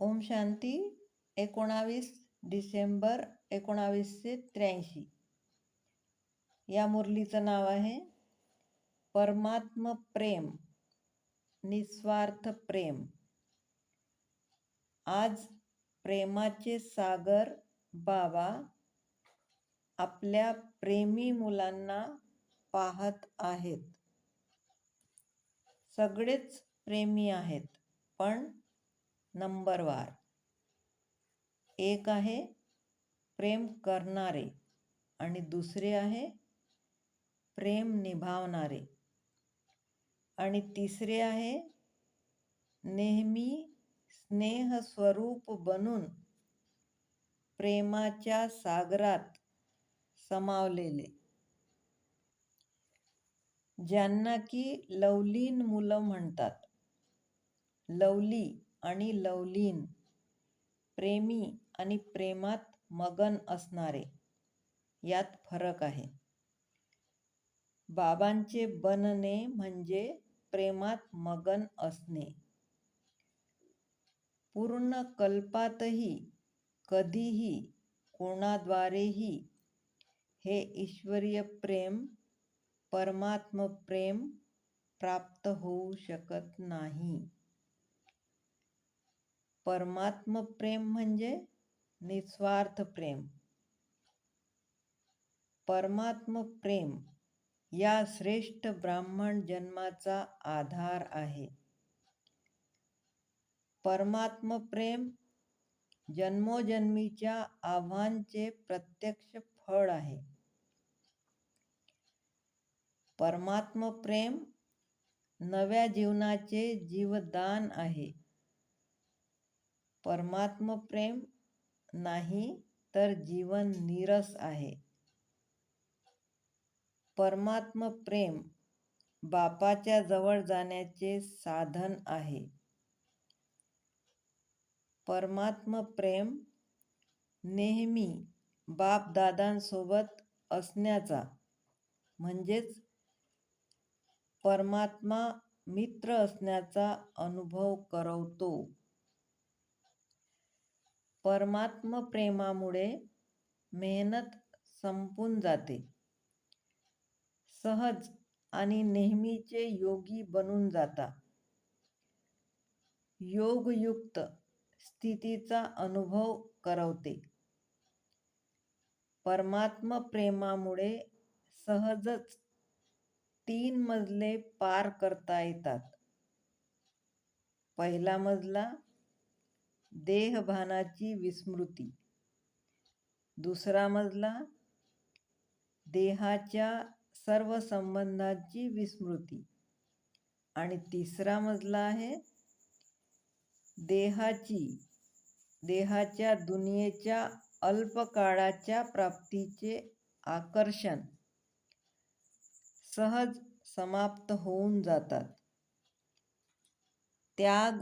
ओम शांती एकोणावीस डिसेंबर एकोणावीसशे त्र्याऐंशी. या मुरलीचं नाव आहे परमात्म प्रेम निस्वार्थ प्रेम. आज प्रेमाचे सागर बाबा आपल्या प्रेमी मुलांना पाहत आहेत. सगळेच प्रेमी आहेत पण नंबरवार एक आहे प्रेम करणारे आणि दुसरे आहे प्रेम निभावणारे. आणि तिसरे आहे नेहमी स्नेहस्वरूप बनून प्रेमाच्या सागरात समावलेले. ज्यांना की लवलीन मुलं म्हणतात. लवली आणि लवलीन प्रेमी आणि प्रेमात मगन असणारे. यात फरक आहे. बाबांचे बनणे म्हणजे प्रेमात मगन असणे. पूर्ण कल्पातही कधीही कोणाद्वारेही हे ईश्वरीय प्रेम परमात्म प्रेम प्राप्त होऊ शकत नाही. परमात्म प्रेम म्हणजे निस्वार्थ प्रेम. परमात्म प्रेम या श्रेष्ठ ब्राह्मण जन्माचा आधार आहे. परमात्म प्रेम जन्मोजन्मीच्या आव्हानचे प्रत्यक्ष फळ आहे. परमात्म प्रेम नव्या जीवनाचे जीवदान आहे. परमात्म प्रेम नाही तर जीवन नीरस आहे. परमात्म प्रेम बापाच्या जवळ जाण्याचे साधन आहे. परमात्म प्रेम नेहमी बापदादांसोबत असण्याचा म्हणजेच परमात्मा मित्र असण्याचा अनुभव करवतो. परमात्म प्रेमामुळे मेहनत संपून जाते. सहज आणि नेहमीचे योगी बनून जाता. योगयुक्त स्थितीचा अनुभव करवते. परमात्म प्रेमामुळे सहजच तीन मजले पार करता येतात. पहिला मजला देहभानाची विस्मृती. दुसरा मजला देहाच्या सर्व संबंधांची विस्मृती. आणि तिसरा मजला आहे देहाची देहाच्या दुनियेच्या अल्पकाळाच्या प्राप्तीचे आकर्षण. सहज समाप्त होऊन जातात. त्याग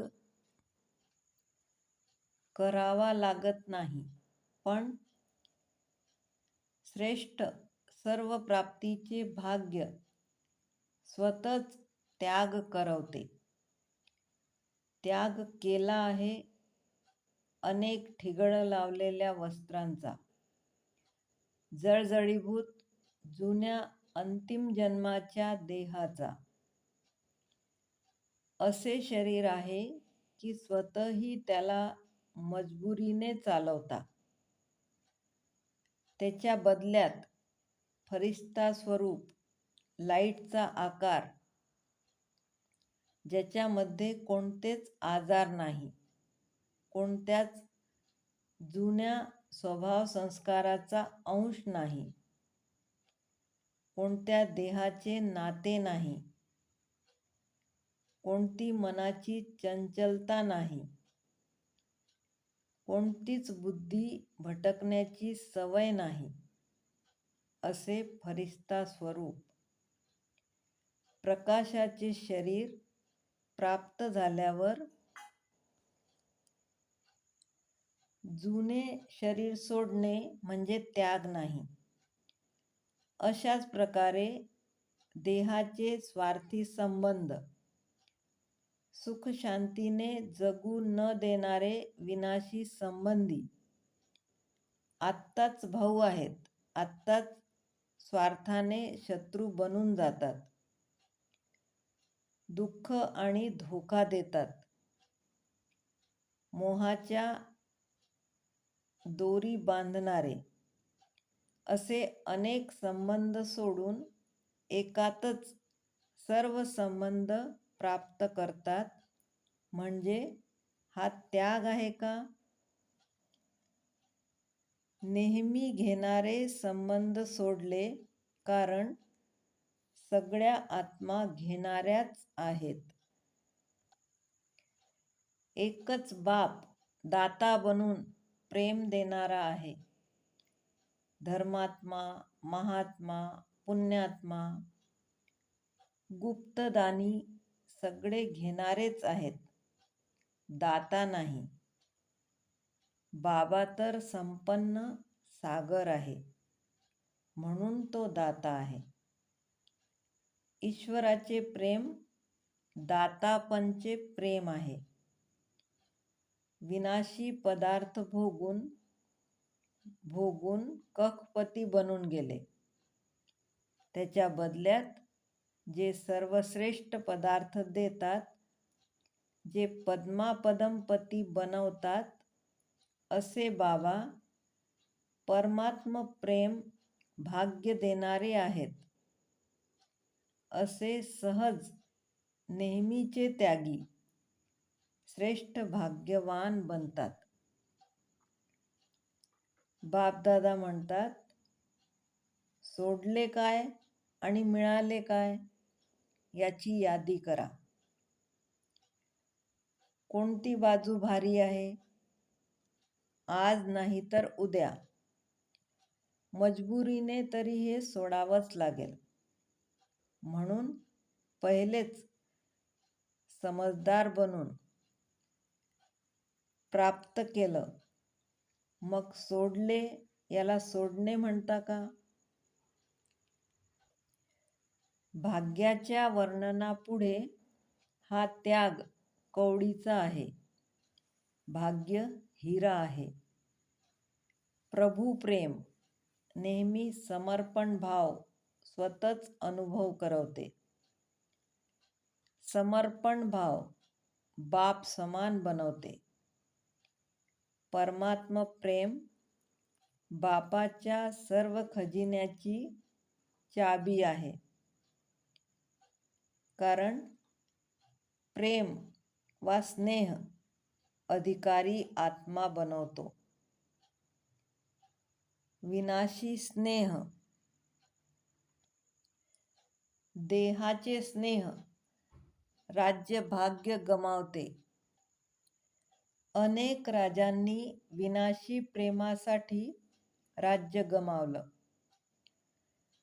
करावा लागत नाही. पण श्रेष्ठ सर्व प्राप्तीचे भाग्य स्वतःच त्याग करवते. त्याग केला आहे अनेक ठिगळ लावलेल्या वस्त्रांचा. जळजळीभूत जुन्या अंतिम जन्माच्या देहाचा. असे शरीर आहे की स्वतःही त्याला मजबुरीने चालवता. त्याच्या बदल्यात फरिश्ता स्वरूप लाईटचा आकार ज्याच्यामध्ये कोणतेच आजार नाही कोणत्याच जुन्या स्वभाव संस्काराचा अंश नाही कोणत्या देहाचे नाते नाही कोणती मनाची चंचलता नाही. कोणतीच बुद्धी भटकण्याची सवय नाही असे फरिस्ता स्वरूप. प्रकाशाचे शरीर प्राप्त झाल्यावर जुने शरीर सोडणे म्हणजे त्याग नाही. अशाच प्रकारे देहाचे स्वार्थी संबंध सुख शांतीने जगू न देणारे विनाशी संबंधी. आत्ताच भाऊ आहेत. आत्ताच स्वार्थाने शत्रू बनून जातात. दुःख आणि धोका देतात. मोहाच्या दोरी बांधणारे. असे अनेक संबंध सोडून एकातच सर्व संबंध प्राप्त करतात. म्हणजे हा त्याग आहे का? नेहमी घेणारे संबंध सोडले कारण सगळ्या आत्मा घेणाऱ्याच आहेत. एकच बाप दाता बनून प्रेम देणारा आहे. धर्मात्मा महात्मा पुण्यात्मा गुप्तदानी सगळे घेणारेच आहेत. दाता नाही. बाबा तर संपन्न सागर आहे. म्हणून तो दाता आहे. ईश्वराचे प्रेम दातापणचे प्रेम आहे. विनाशी पदार्थ भोगून भोगून कखपती बनून गेले. त्याच्या बदल्यात जे सर्वश्रेष्ठ पदार्थ देतात जे पद्मापदमपती बनवतात असे बाबा परमात्म प्रेम भाग्य देणारे आहेत. असे सहज नेहमीचे त्यागी श्रेष्ठ भाग्यवान बनतात. बापदादा म्हणतात सोडले काय आणि मिळाले काय? याची यादी करा. कोणती बाजू भारी आहे? आज नाही तर उद्या. मजबुरीने तरी हे सोडावंच लागेल. म्हणून पहिलेच समजदार बनून प्राप्त केलं. मग सोडले याला सोडणे म्हणता का? भाग्याच्या वर्णनापुढे हा त्याग कवडीचा आहे. भाग्य हिरा आहे. प्रभू प्रेम नेहमी समर्पण भाव स्वतःच अनुभव करवते. समर्पण भाव बाप समान बनवते. परमात्म प्रेम बापाच्या सर्व खजिन्याची चाबी आहे. कारण प्रेम वा स्नेह अधिकारी आत्मा बनवतो. विनाशी स्नेह देहाचे स्नेह राज्य भाग्य गमावते. अनेक राजांनी विनाशी प्रेमासाठी राज्य गमावलं.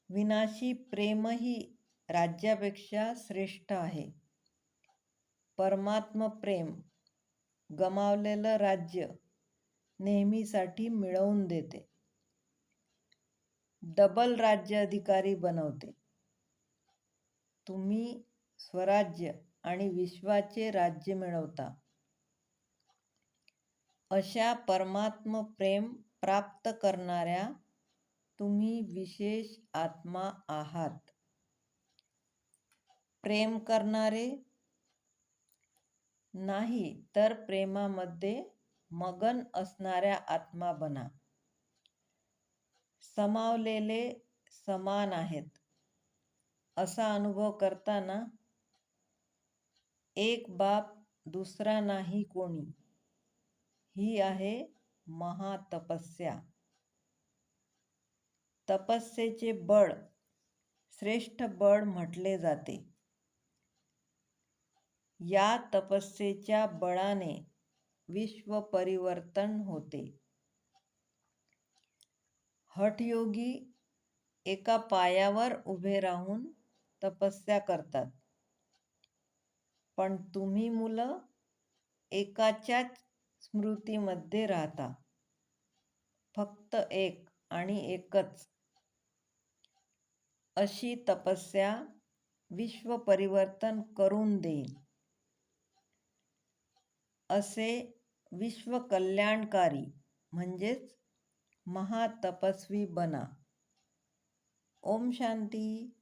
विनाशी प्रेमही राज्यापेक्षा श्रेष्ठ आहे. परमात्म प्रेम गमावलेलं राज्य नेहमीसाठी मिळवून देते. डबल राज्य अधिकारी बनवते. तुम्ही स्वराज्य आणि विश्वाचे राज्य मिळवता. अशा परमात्म प्रेम प्राप्त करणाऱ्या तुम्ही विशेष आत्मा आहात. प्रेम करणारे नाही तर प्रेमामध्ये मगन असणाऱ्या आत्मा बना. समावलेले समान आहेत. असा अनुभव करताना एक बाप दुसरा नाही कोणी. ही आहे महातपस्या. तपस्येचे बळ श्रेष्ठ बळ म्हटले जाते. या तपस्येच्या बळाने विश्व परिवर्तन होते. हठयोगी एका पायावर उभे राहून तपस्या करतात. पण तुम्ही मुलं एकाच्याच स्मृतीमध्ये राहता. फक्त एक आणि एकच. अशी तपस्या विश्व परिवर्तन करून देईल. असे विश्वकल्याणकारी म्हणजेच महातपस्वी बना. ओम शांती.